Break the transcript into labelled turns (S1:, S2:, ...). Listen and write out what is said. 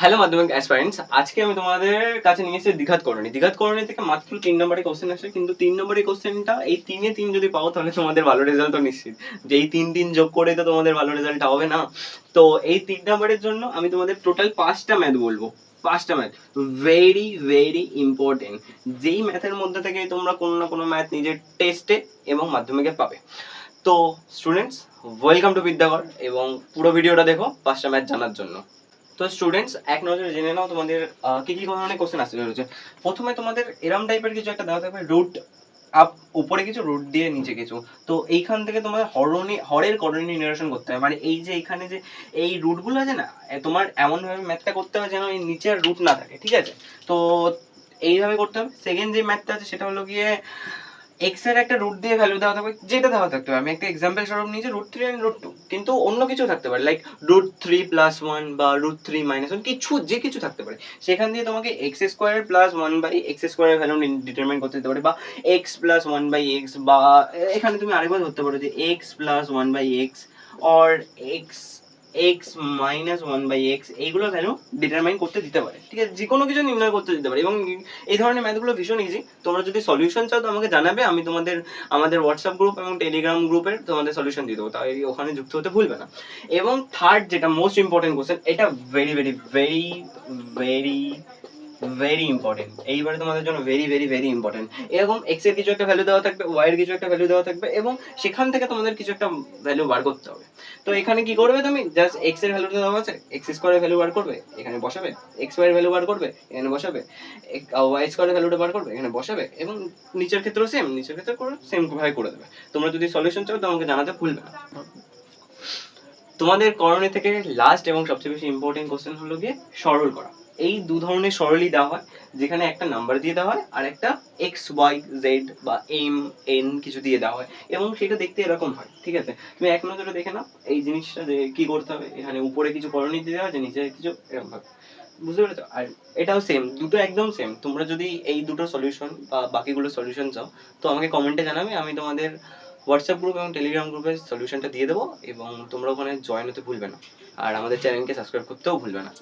S1: Hello মাধ্যমিক অ্যাসপারেন্টস আজকে আমি তোমাদের কাছে নিয়ে এসেছি দীঘাত করণী। দ্বিঘাত করণী থেকে মাত্র তিন নম্বরের কোশ্চেন আসে, কিন্তু তিন নম্বরের কোশ্চেনটা এই তিনে তিন যদি পাও, তাহলে তোমাদের ভালো রেজাল্ট তো নিশ্চিত। যে এই তিন তিন যোগ করে তো তোমাদের ভালো রেজাল্ট হবে না। তো এই তিন নম্বরের জন্য আমি তোমাদের টোটাল পাঁচটা ম্যাথ বলব। পাঁচটা ম্যাথ ভেরি ভেরি ইম্পর্টেন্ট যেই ম্যাথের মধ্যে থেকে তোমরা কোনো না কোনো ম্যাথ নিজের টেস্টে এবং মাধ্যমিকে পাবে। তো স্টুডেন্টস ওয়েলকাম টু বিদ্যাগর এবং পুরো ভিডিওটা দেখো পাঁচটা ম্যাথ জানার জন্য। তো স্টুডেন্টস এক নজরে জেনে নাও তোমাদের কি কি ধরনের কোশ্চেন আসতে চলেছে। প্রথমে তোমাদের এরম টাইপের কিছু একটা দেওয়া থাকবে রুট আপ উপরে কিছু রুট দিয়ে নিচে কিছু। তো এইখান থেকে তোমার হরণি হরের করণী নিরসন করতে হবে মানে এই যে এখানে যে এই রুটগুলো আছে না তোমার এমন ভাবে ম্যাথটা করতে হবে যেন এই নিচের রুট না থাকে, ঠিক আছে? তো এইভাবে করতে হবে। সেকেন্ড যে ম্যাথটা আছে, সেটা হলো গিয়ে এক্সের একটা রুট দিয়ে ভ্যালু দেওয়া থাকবে, যেটা দেওয়া থাকতে হবে আমি একটা এক্সাম্পল স্বরূপ নিয়েছি root three and root two কিন্তু অন্য কিছু থাকতে পারে like root three plus one বা রুট থ্রি মাইনাস ওয়ান কিছু, যে কিছু থাকতে পারে। সেখান দিয়ে তোমাকে x square plus one by x স্কোয়ারের ভ্যালু ডিটারমাইন করতে দিতে পারে, বা x plus one by x বা এখানে তুমি আরেকবার ধরতে পারো যে x plus one by x or x x minus one by x এইগুলো ভ্যালু ডিটারমাইন করতে দিতে পারে। ঠিক আছে? যে কোনো কিছু নির্ণয় করতে দিতে পারে। এবং এই ধরনের ম্যাথগুলো ভীষণ ইজি তোমরা যদি সলিউশন চাও তো আমাকে জানাবে। আমি তোমাদের, আমাদের হোয়াটসঅ্যাপ গ্রুপ এবং টেলিগ্রাম গ্রুপের তোমাদের সলিউশন দিয়ে দেবো। তাই ওখানে যুক্ত হতে ভুলবে না। এবং থার্ড যেটা মোস্ট ইম্পর্টেন্ট কোশ্চেন এটা very very very very very important এইবারে তোমাদের জন্য ভেরি ভেরি ভেরি ইম্পর্টেন্ট এরকম এক্সের কিছু একটা ভ্যালু দেওয়া থাকবে ওয়াই এর কিছু একটা ভ্যালু দেওয়া থাকবে এবং সেখান থেকে তোমাদের কিছু একটা ভ্যালু বার করতে হবে। তো এখানে কি করবে তুমি? জাস্ট এক্সের ভ্যালুটা দেওয়া আছে এক্স স্কোয়ারের ভ্যালু বার করবে, এখানে বসাবে এক্স ওয়াই এর ভ্যালু বার করবে, এখানে বসাবে ওয়াই স্কোয়ারের ভ্যালুটা বার করবে, এখানে বসাবে এবং নিচের ক্ষেত্রেও সেম নিচের ক্ষেত্রে সেম ভাবে করে দেবে। তোমরা যদি সলিউশন চাও তো আমাকে জানাতে ভুলবে না। তোমাদের করণে থেকে লাস্ট এবং সবচেয়ে বেশি ইম্পর্টেন্ট কোশ্চেন হলো গিয়ে সরল করা। এই দু ধরনের সরলই দেওয়া হয়, যেখানে একটা নাম্বার দিয়ে দেওয়া হয় আর একটা এক্স ওয়াই জেড বা এম এন কিছু দিয়ে দেওয়া হয় এবং সেটা দেখতে এরকম হয়, ঠিক আছে? তুমি এক নজরে দেখে নাও এই জিনিসটা যে কি করতে হবে, এখানে উপরে কিছু করণী দিয়ে দেওয়া আছে, নিচে কিছু এরকম ভাবে। বুঝতে পেরেছ? আর এটাও সেম দুটো একদম সেম তোমরা যদি এই দুটো সলিউশন বা বাকিগুলো সলিউশন চাও, তো আমাকে কমেন্টে জানাবে, আমি তোমাদের হোয়াটসঅ্যাপ গ্রুপ এবং টেলিগ্রাম গ্রুপে সলিউশনটা দিয়ে দেবো এবং তোমরা ওখানে জয়েন হতে ভুলবে না। আর আমাদের চ্যানেলকে সাবস্ক্রাইব করতেও ভুলবে না।